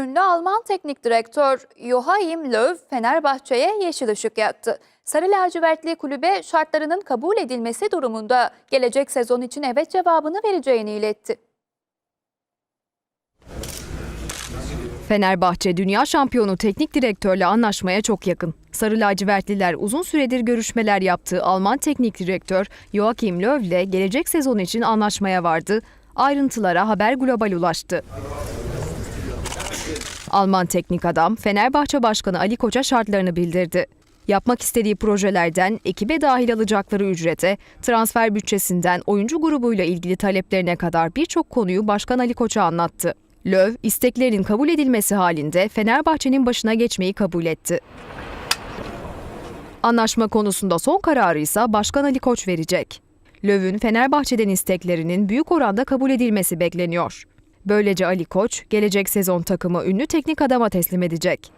Ünlü Alman teknik direktör Joachim Löw Fenerbahçe'ye yeşil ışık yaktı. Sarı lacivertli kulübe şartlarının kabul edilmesi durumunda gelecek sezon için evet cevabını vereceğini iletti. Fenerbahçe dünya şampiyonu teknik direktörle anlaşmaya çok yakın. Sarı lacivertliler uzun süredir görüşmeler yaptığı Alman teknik direktör Joachim Löw ile gelecek sezon için anlaşmaya vardı. Ayrıntılara Haber Global ulaştı. Alman teknik adam Fenerbahçe Başkanı Ali Koç'a şartlarını bildirdi. Yapmak istediği projelerden ekibe dahil alacakları ücrete, transfer bütçesinden oyuncu grubuyla ilgili taleplerine kadar birçok konuyu Başkan Ali Koç'a anlattı. Löw, isteklerinin kabul edilmesi halinde Fenerbahçe'nin başına geçmeyi kabul etti. Anlaşma konusunda son kararı ise Başkan Ali Koç verecek. Löw'ün Fenerbahçe'den isteklerinin büyük oranda kabul edilmesi bekleniyor. Böylece Ali Koç, gelecek sezon takımı ünlü teknik adama teslim edecek.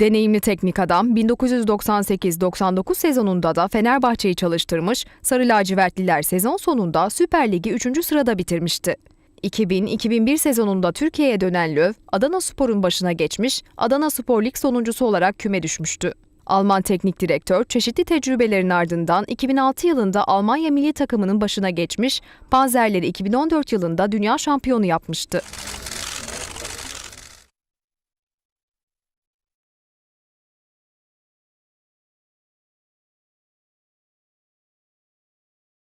Deneyimli teknik adam 1998-99 sezonunda da Fenerbahçe'yi çalıştırmış, Sarı lacivertliler sezon sonunda Süper Ligi 3. sırada bitirmişti. 2000-2001 sezonunda Türkiye'ye dönen Löw, Adana Spor'un başına geçmiş, Adana Spor Lig sonuncusu olarak küme düşmüştü. Alman teknik direktör çeşitli tecrübelerin ardından 2006 yılında Almanya milli takımının başına geçmiş, Panzerleri 2014 yılında dünya şampiyonu yapmıştı.